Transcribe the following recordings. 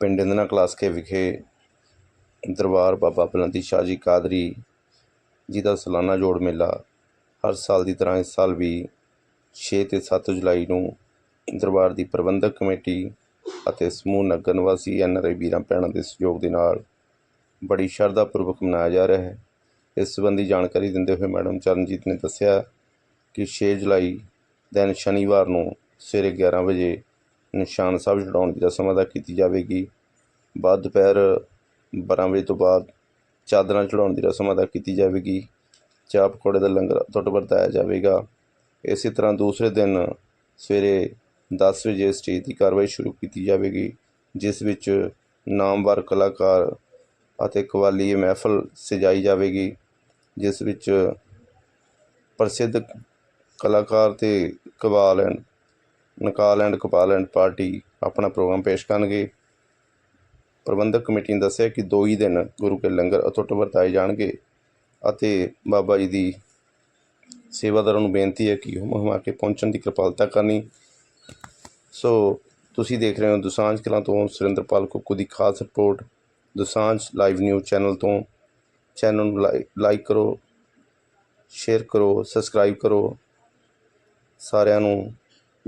ਪਿੰਡ ਇੰਦਨਾ ਕਲਾਸਕੇ ਵਿਖੇ ਦਰਬਾਰ ਬਾਬਾ ਬਲੰਦੀ ਸ਼ਾਹ ਜੀ ਕਾਦਰੀ ਜੀ ਦਾ ਸਾਲਾਨਾ ਜੋੜ ਮੇਲਾ ਹਰ ਸਾਲ ਦੀ ਤਰ੍ਹਾਂ ਇਸ ਸਾਲ ਵੀ 6 ਤੇ 7 ਜੁਲਾਈ ਨੂੰ ਦਰਬਾਰ ਦੀ ਪ੍ਰਬੰਧਕ ਕਮੇਟੀ ਅਤੇ ਸਮੂਹ ਨਗਰ ਨਿਵਾਸੀ ਐਨ ਆਰ ਆਈ ਵੀਰਾਂ ਭੈਣਾਂ ਦੇ ਸਹਿਯੋਗ ਦੇ ਨਾਲ ਬੜੀ ਸ਼ਰਧਾ ਪੂਰਵਕ ਮਨਾਇਆ ਜਾ ਰਿਹਾ ਹੈ। ਇਸ ਸੰਬੰਧੀ ਜਾਣਕਾਰੀ ਦਿੰਦੇ ਹੋਏ ਮੈਡਮ ਚਰਨਜੀਤ ਨੇ ਦੱਸਿਆ ਕਿ 6 ਜੁਲਾਈ, ਦਿਨ ਸ਼ਨੀਵਾਰ ਨੂੰ ਸਵੇਰੇ 11 ਵਜੇ ਨਿਸ਼ਾਨ ਸਾਹਿਬ ਚੜਾਉਣ ਦੀ ਰਸਮ ਅਦਾ ਕੀਤੀ ਜਾਵੇਗੀ। ਬਾਅਦ ਦੁਪਹਿਰ 12 ਵਜੇ ਤੋਂ ਬਾਅਦ ਚਾਦਰਾਂ ਚੜਾਉਣ ਦੀ ਰਸਮ ਅਦਾ ਕੀਤੀ ਜਾਵੇਗੀ। ਚਾਹ ਪਕੌੜੇ ਦਾ ਲੰਗਰ ਅਤੁੱਟ ਵਰਤਾਇਆ ਜਾਵੇਗਾ। ਇਸੇ ਤਰ੍ਹਾਂ ਦੂਸਰੇ ਦਿਨ ਸਵੇਰੇ 10 ਵਜੇ ਸਟੇਜ ਦੀ ਕਾਰਵਾਈ ਸ਼ੁਰੂ ਕੀਤੀ ਜਾਵੇਗੀ, ਜਿਸ ਵਿੱਚ ਨਾਮਵਰ ਕਲਾਕਾਰ ਅਤੇ ਕਵਾਲੀ ਮਹਿਫਲ ਸਜਾਈ ਜਾਵੇਗੀ, ਜਿਸ ਵਿੱਚ ਪ੍ਰਸਿੱਧ ਕਲਾਕਾਰ ਤੇ ਕਵਾਲ ਐਂਡ ਨਕਾਲ ਐਂਡ ਕਪਾਲ ਐਂਡ ਪਾਰਟੀ ਆਪਣਾ ਪ੍ਰੋਗਰਾਮ ਪੇਸ਼ ਕਰਨਗੇ। ਪ੍ਰਬੰਧਕ ਕਮੇਟੀ ਨੇ ਦੱਸਿਆ ਕਿ ਦੋ ਹੀ ਦਿਨ ਗੁਰੂ ਕੇ ਲੰਗਰ ਅਤੁੱਟ ਵਰਤਾਏ ਜਾਣਗੇ ਅਤੇ ਬਾਬਾ ਜੀ ਦੀ ਸੇਵਾਦਾਰਾਂ ਨੂੰ ਬੇਨਤੀ ਹੈ ਕਿ ਹੁਮ ਹੁਮਾ ਕੇ ਪਹੁੰਚਣ ਦੀ ਕਿਰਪਾਲਤਾ ਕਰਨੀ। ਸੋ ਤੁਸੀਂ ਦੇਖ ਰਹੇ ਹੋ ਦੁਸਾਂਝ ਕਲਾਂ ਤੋਂ ਸੁਰਿੰਦਰਪਾਲ ਕੁੱਕੂ ਦੀ ਖਾਸ report. Dosanjh live news channel ਤੋਂ ਚੈਨਲ ਨੂੰ ਲਾਈ- ਲਾਈਕ ਕਰੋ, ਸ਼ੇਅਰ ਕਰੋ, ਸਬਸਕ੍ਰਾਈਬ ਕਰੋ। ਸਾਰਿਆਂ ਨੂੰ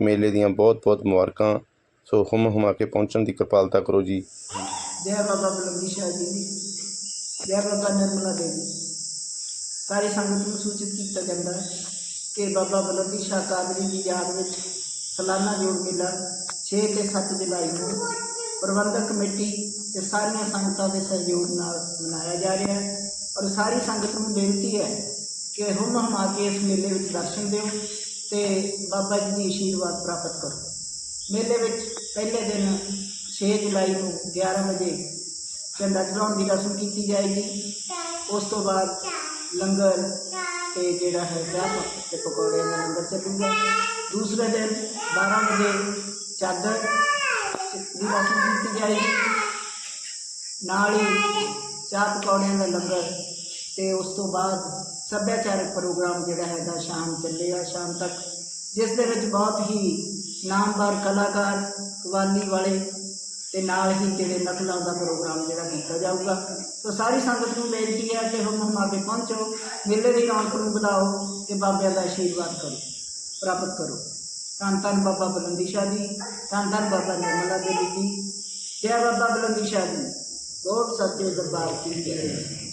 ਮੇਲੇ ਦੀਆਂ ਬਹੁਤ ਬਹੁਤ ਮੁਬਾਰਕਾਂ। ਸੋ ਹੁਮ ਹੁਮਾ ਕੇ ਪਹੁੰਚਣ ਦੀ ਕਿਰਪਾਲਤਾ ਕਰੋ ਜੀ। ਜੈ ਬਾਬਾ ਬਲੰਦੀ ਸ਼ਾਹ ਜੀ ਦੀ, ਜੈ ਬਾਬਾ ਨਿਰਮਲਾ ਦੇਵੀ ਸਾਰੀ ਸੰਗਤ ਨੂੰ ਸੂਚਿਤ ਕੀਤਾ ਜਾਂਦਾ ਹੈ ਕਿ ਬਾਬਾ ਬਲੰਦੀ ਸ਼ਾਹ ਕਾਦਰੀ ਦੀ ਯਾਦ ਵਿੱਚ ਸਾਲਾਨਾ ਜੋੜ ਮੇਲਾ 6 ਤੇ 7 ਜੁਲਾਈ ਨੂੰ ਪ੍ਰਬੰਧਕ ਕਮੇਟੀ ਤੇ ਸਾਰੀਆਂ ਸੰਗਤਾਂ ਦੇ ਸਹਿਯੋਗ ਨਾਲ ਮਨਾਇਆ ਜਾ ਰਿਹਾ ਹੈ। ਔਰ ਸਾਰੀ ਸੰਗਤ ਨੂੰ ਬੇਨਤੀ ਹੈ ਕਿ ਹੁਮ ਹੁਮਾ ਕੇ ਇਸ ਮੇਲੇ ਵਿੱਚ ਦਰਸ਼ਨ ਦਿਓ। ਤੇ ਬਾਬਾ ਜੀ ਦੀ ਆਸ਼ੀਰਵਾਦ ਪ੍ਰਾਪਤ ਕਰੋ। ਮੇਲੇ ਵਿੱਚ ਪਹਿਲੇ ਦਿਨ 6 ਜੁਲਾਈ ਨੂੰ 11 ਵਜੇ ਝੰਡਾ ਚੜਾਉਣ ਦੀ ਰਸਮ ਕੀਤੀ ਜਾਏਗੀ। ਉਸ ਤੋਂ ਬਾਅਦ ਲੰਗਰ ਤੇ ਜਿਹੜਾ ਹੈ ਚਾਹ ਤੇ ਪਕੌੜੇ ਦਾ ਲੰਗਰ ਚੱਲੂਗਾ। ਦੂਸਰੇ ਦਿਨ 12 ਵਜੇ ਚਾਦਰ ਦੀ ਰਸਮ ਕੀਤੀ ਜਾਏਗੀ। ਨਾਲ ਹੀ ਚਾਹ ਪਕੌੜਿਆਂ ਦਾ ਲੰਗਰ ਤੇ ਉਸ ਤੋਂ ਬਾਅਦ ਸੱਭਿਆਚਾਰਕ ਪ੍ਰੋਗਰਾਮ ਜਿਹੜਾ ਹੈਗਾ ਸ਼ਾਮ ਚੱਲੇਗਾ ਸ਼ਾਮ ਤੱਕ, ਜਿਸ ਦੇ ਵਿੱਚ ਬਹੁਤ ਹੀ ਨਾਮਵਰ ਕਲਾਕਾਰ ਕਵਾਲੀ ਵਾਲੇ ਤੇ ਨਾਲ ਹੀ ਜਿਹੜੇ ਨਕਲਾਂ ਦਾ ਪ੍ਰੋਗਰਾਮ ਜਿਹੜਾ ਕੀਤਾ ਜਾਊਗਾ। ਸੋ ਸਾਰੀ ਸੰਗਤ ਨੂੰ ਬੇਨਤੀ ਹੈ ਕਿ ਹਮ ਹਮ ਆਗੇ ਪਹੁੰਚੋ, ਮੇਲੇ ਦੀ ਰੌਣਕ ਨੂੰ ਵਧਾਓ ਤੇ ਬਾਬਿਆਂ ਦਾ ਆਸ਼ੀਰਵਾਦ ਕਰੋ, ਪ੍ਰਾਪਤ ਕਰੋ। ਧੰਨ ਧੰਨ ਬਾਬਾ ਬਲੰਦੀ ਸ਼ਾਹ ਜੀ, ਧੰਨ ਧੰਨ ਬਾਬਾ ਨਿਰਮਲਾ ਦੇਵੀ ਜੀ। ਜੈ ਬਾਬਾ ਬਲੰਦੀ ਸ਼ਾਹ ਜੀ। ਬਹੁਤ ਸੱਚੇ ਦਰਬਾਰ ਕੀ ਜੈ।